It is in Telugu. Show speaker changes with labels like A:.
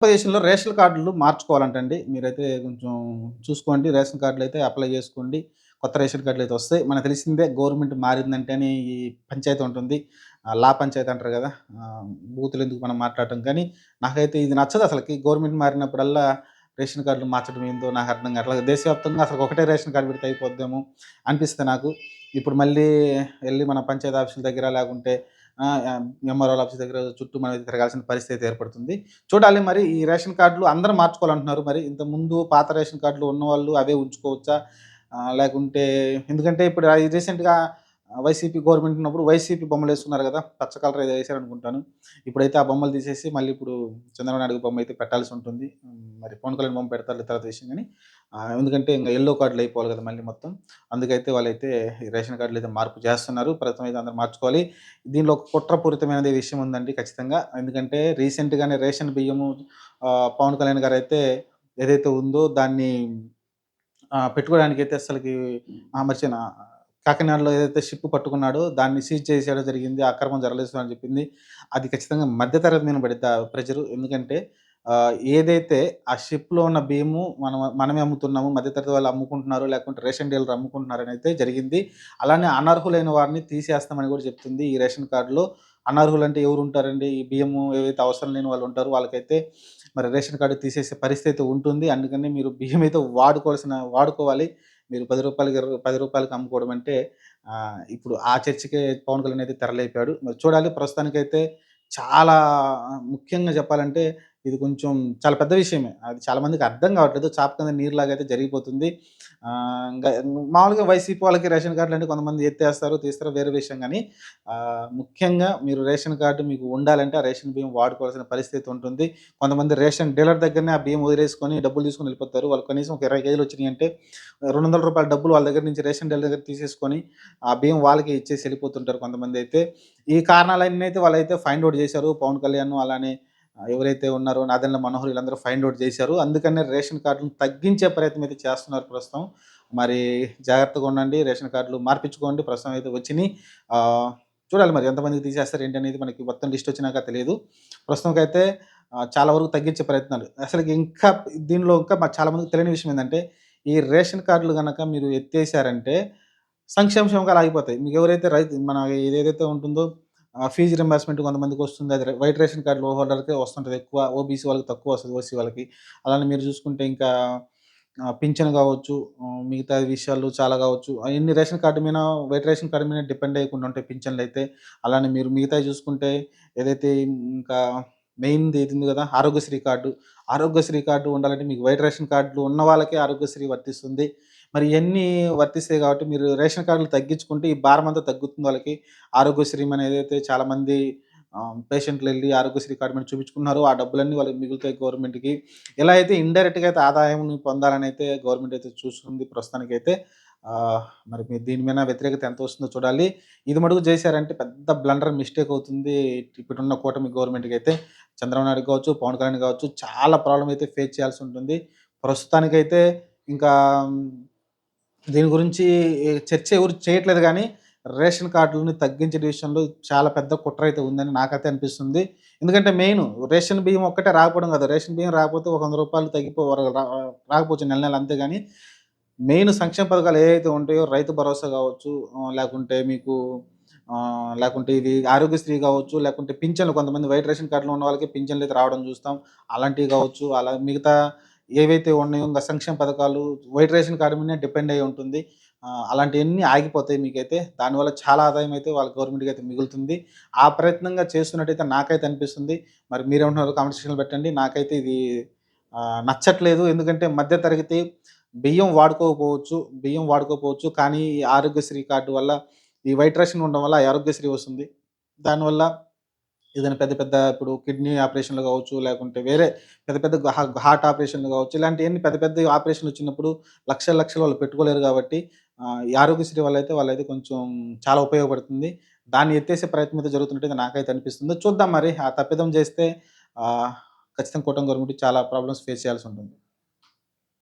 A: ఆంధ్రప్రదేశ్‌లో రేషన్ కార్డులు మార్చుకోవాలంటండి. మీరైతే కొంచెం చూసుకోండి. రేషన్ కార్డులు అయితే అప్లై చేసుకోండి. కొత్త రేషన్ కార్డులు అయితే వస్తాయి. మనకు తెలిసిందే గవర్నమెంట్ మారిందంటేనే ఈ పంచాయతీ ఉంటుంది. లా పంచాయతీ అంటారు కదా! బూతులు ఎందుకు మనం మాట్లాడటం కానీ, నాకైతే ఇది నచ్చదు అసలకి. గవర్నమెంట్ మారినప్పుడల్లా రేషన్ కార్డులు మార్చడం ఏందో నాకు అర్థం కావట్లేదు. దేశవ్యాప్తంగా అసలు ఒకటే రేషన్ కార్డు పెడితే అయిపోద్దేమో అనిపిస్తుంది నాకు. ఇప్పుడు మళ్ళీ వెళ్ళి మన పంచాయతీ ఆఫీసుల దగ్గర లేకుంటే ఎంఆర్ఓల ఆఫీస్ దగ్గర చుట్టూ మనం తిరగాల్సిన పరిస్థితి ఏర్పడుతుంది. చూడాలి మరి ఈ రేషన్ కార్డులు అందరూ మార్చుకోవాలంటున్నారు. మరి ఇంత ముందు పాత రేషన్ కార్డులు ఉన్నవాళ్ళు అవే ఉంచుకోవచ్చా? లేకుంటే ఎందుకంటే ఇప్పుడు రీసెంట్‌గా వైసీపీ గవర్నమెంట్ ఉన్నప్పుడు వైసీపీ బొమ్మలేసుకున్నారు కదా! పచ్చ కలర్ ఏదో ఏసారనుకుంటాను. ఇప్పుడైతే ఆ బొమ్మలు తీసేసి మళ్ళీ ఇప్పుడు చంద్రబాబు నాయుడు బొమ్మ అయితే పెట్టాల్సి ఉంటుంది. మరి పవన్ కళ్యాణ్ బొమ్మ పెడతారు తర్వాత విషయం కానీ ఎందుకంటే ఇంకా ఎల్లో కార్డులు అయిపోవాలి కదా! మళ్ళీ మొత్తం. అందుకైతే వాళ్ళైతే రేషన్ కార్డులు అయితే మార్పు చేస్తున్నారు. ప్రస్తుతం అయితే అందరూ మార్చుకోవాలి. దీనిలో ఒక కుట్రపూరితమైనది విషయం ఉందండి ఖచ్చితంగా. ఎందుకంటే రీసెంట్‌గానే రేషన్ బియ్యము పవన్ కళ్యాణ్ గారైతే ఏదైతే ఉందో దాన్ని పెట్టుకోవడానికి అయితే అసలుకి మర్చిన కాకినాడలో ఏదైతే షిప్ పట్టుకున్నాడో దాన్ని సీజ్ చేసేయడం జరిగింది. అక్రమం జరగలేదు అని చెప్పింది. అది ఖచ్చితంగా మధ్య తరగతి మీద పడిద్ది ప్రజలు ఎందుకంటే ఏదైతే ఆ షిప్‌లో ఉన్న బియ్యము మనం మనమే అమ్ముతున్నాము. మధ్య తరగతి వాళ్ళు అమ్ముకుంటున్నారు. లేకుంటే రేషన్ డీలర్ అమ్ముకుంటున్నారని అయితే జరిగింది. అలానే అనర్హులైన వారిని తీసేస్తామని కూడా చెప్తుంది ఈ రేషన్ కార్డులో అన్నర్హులు అంటే ఎవరు ఉంటారండి ఈ బియ్యము ఏవైతే అవసరం లేని వాళ్ళు ఉంటారో వాళ్ళకైతే మరి రేషన్ కార్డు తీసేసే పరిస్థితి ఉంటుంది. అందుకని మీరు బియ్యం అయితే వాడుకోవాల్సిన వాడుకోవాలి. మీరు పది రూపాయలకి ఇరవై రూపాయలకి 10కి అమ్ముకోవడం అంటే ఇప్పుడు ఆ చర్చకే పవన్ కళ్యాణ్ అయితే తెరలేపాడు. మరి చూడాలి ప్రస్తుతానికైతే చాలా ముఖ్యంగా చెప్పాలంటే ఇది కొంచెం చాలా పెద్ద విషయమే. అది చాలామందికి అర్థం కావట్లేదు. చాప కింద నీరులాగా అయితే జరిగిపోతుంది. మామూలుగా వైసీపీ వాళ్ళకి రేషన్ కార్డులు అంటే కొంతమంది ఎత్తేస్తారు, తీస్తారు వేరే విషయం కానీ ముఖ్యంగా మీరు రేషన్ కార్డు మీకు ఉండాలంటే ఆ రేషన్ బియ్యం వాడుకోవాల్సిన పరిస్థితి ఉంటుంది. కొంతమంది రేషన్ డీలర్ దగ్గరనే ఆ బియ్యం వదిలేసుకొని డబ్బులు తీసుకొని వెళ్ళిపోతారు. వాళ్ళు కనీసం ఒక 20 కేజీలు వచ్చినాయంటే రూ. 200 డబ్బులు వాళ్ళ దగ్గర నుంచి రేషన్ డీలర్ దగ్గర తీసేసుకొని ఆ బియ్యం వాళ్ళకి ఇచ్చేసి వెళ్ళిపోతుంటారు కొంతమంది అయితే. ఈ కారణాలన్నీ అయితే వాళ్ళైతే ఫైండ్ అవుట్ చేశారు. పవన్ కళ్యాణ్ అలానే ఎవరైతే ఉన్నారో నాదెండ్ల మనోహర్ వీళ్ళందరూ ఫైండ్ అవుట్ చేశారు. అందుకనే రేషన్ కార్డులను తగ్గించే ప్రయత్నం అయితే చేస్తున్నారు ప్రస్తుతం. మరి జాగ్రత్తగా ఉండండి. రేషన్ కార్డులు మార్పించుకోండి. ప్రస్తుతం అయితే వచ్చినాయి చూడాలి మరి ఎంతమందికి తీసేస్తారు ఏంటి అనేది మనకి మొత్తం లిస్ట్ వచ్చినాక తెలియదు ప్రస్తుతంకైతే చాలా వరకు తగ్గించే ప్రయత్నాలు. అసలు ఇంకా దీనిలో ఇంకా మాకు చాలా మందికి తెలియని విషయం ఏంటంటే ఈ రేషన్ కార్డులు కనుక మీరు ఎత్తేసారంటే సంక్షేమ సంఘాలు ఆగిపోతాయి. మీకు ఎవరైతే రైతు మన ఏదేదైతే ఉంటుందో ఫీజు రింబర్స్‌మెంట్ కొంతమందికి వస్తుంది. అది వైట్ రేషన్ కార్డులు హోల్డర్కి వస్తుంటుంది ఎక్కువ. ఓబీసీ వాళ్ళకి తక్కువ వస్తుంది ఓసీ వాళ్ళకి. అలానే మీరు చూసుకుంటే ఇంకా పింఛన్ కావచ్చు, మిగతా విషయాలు చాలా కావచ్చు. ఎన్ని రేషన్ కార్డు మీద వైట్ రేషన్ కార్డు మీద డిపెండ్ అయ్యకుండా ఉంటాయి పింఛన్లు అయితే అలానే మీరు మిగతా చూసుకుంటే ఏదైతే ఇంకా మెయిన్‌ది ఇది ఉంది కదా! ఆరోగ్యశ్రీ కార్డు. ఆరోగ్యశ్రీ కార్డు ఉండాలంటే మీకు వైట్ రేషన్ కార్డులు ఉన్న వాళ్ళకే ఆరోగ్యశ్రీ వర్తిస్తుంది. మరి ఇవన్నీ వర్తిస్తాయి కాబట్టి మీరు రేషన్ కార్డులు తగ్గించుకుంటే ఈ భారం అంతా తగ్గుతుంది వాళ్ళకి. ఆరోగ్యశ్రీ అనేది ఏదైతే చాలామంది పేషెంట్లు వెళ్ళి ఆరోగ్యశ్రీ కార్డు మీద చూపించుకున్నారో ఆ డబ్బులన్నీ వాళ్ళకి మిగులుతాయి గవర్నమెంట్‌కి. ఇలా అయితే ఇండైరెక్ట్‌గా అయితే ఆదాయం పొందాలని అయితే గవర్నమెంట్ అయితే చూస్తుంది ప్రస్తుతానికైతే. అయితే మరి మీరు దీని మీద వ్యతిరేకత ఎంత వస్తుందో చూడాలి. ఇది మటుకు చేశారంటే పెద్ద బ్లండర్ మిస్టేక్ అవుతుంది. ఇప్పుడున్న కూటమి అయితే చంద్రబాబు నాయుడు కావచ్చు, పవన్ కళ్యాణ్ కావచ్చు చాలా ప్రాబ్లమ్ అయితే ఫేస్ చేయాల్సి ఉంటుంది. ప్రస్తుతానికైతే ఇంకా దీని గురించి చర్చ ఎవరు చేయట్లేదు కానీ రేషన్ కార్డులని తగ్గించే విషయంలో చాలా పెద్ద కుట్ర అయితే ఉందని నాకైతే అనిపిస్తుంది. ఎందుకంటే మెయిన్ రేషన్ బియ్యం ఒక్కటే రాకపోవడం కాదు. రేషన్ బియ్యం రాకపోతే ఒక వంద రూపాయలు తగ్గిపో రా రాకపోవచ్చు నెల నెల అంతేగాని మెయిన్ సంక్షేమ పథకాలు ఏవైతే ఉంటాయో రైతు భరోసా కావచ్చు, లేకుంటే మీకు లేకుంటే ఇది ఆరోగ్యశ్రీ కావచ్చు, లేకుంటే పింఛన్లు కొంతమంది వైట్ రేషన్ కార్డులో ఉన్న వాళ్ళకి పింఛన్లు అయితే రావడం చూస్తాం. అలాంటివి కావచ్చు. అలా మిగతా ఏవైతే ఉన్నాయో ఇంకా సంక్షేమ పథకాలు వైట్ రేషన్ కార్డు మీద డిపెండ్ అయి ఉంటుంది. అలాంటివన్నీ ఆగిపోతాయి మీకైతే. దానివల్ల చాలా ఆదాయం అయితే వాళ్ళ గవర్నమెంట్‌కి అయితే మిగులుతుంది. ఆ ప్రయత్నంగా చేస్తున్నట్టయితే నాకైతే అనిపిస్తుంది. మరి మీరేమంటున్నారు కామెంట్ సెక్షన్‌లో పెట్టండి. నాకైతే ఇది నచ్చట్లేదు. ఎందుకంటే మధ్య తరగతి బియ్యం వాడుకోకపోవచ్చు. బియ్యం వాడుకోకపోవచ్చు. కానీ ఈ ఆరోగ్యశ్రీ కార్డు వల్ల ఈ వైట్ రేషన్ ఉండడం వల్ల ఆరోగ్యశ్రీ వస్తుంది. దానివల్ల ఏదైనా పెద్ద పెద్ద ఇప్పుడు కిడ్నీ ఆపరేషన్‌లు కావచ్చు, లేకుంటే వేరే పెద్ద పెద్ద హార్ట్ ఆపరేషన్‌లు కావచ్చు. ఇలాంటివన్నీ పెద్ద పెద్ద ఆపరేషన్‌లు వచ్చినప్పుడు లక్షల లక్షలు వాళ్ళు పెట్టుకోలేరు కాబట్టి ఈ ఆరోగ్యశ్రీ వల్ల అయితే వాళ్ళైతే కొంచెం చాలా ఉపయోగపడుతుంది. దాన్ని ఎత్తేసే ప్రయత్నం అయితే జరుగుతున్నట్టు నాకైతే అనిపిస్తుంది. చూద్దాం మరి ఆ తప్పిదం చేస్తే ఖచ్చితంగా కూటమి గవర్నమెంట్ చాలా ప్రాబ్లమ్స్ ఫేస్ చేయాల్సి ఉంటుంది.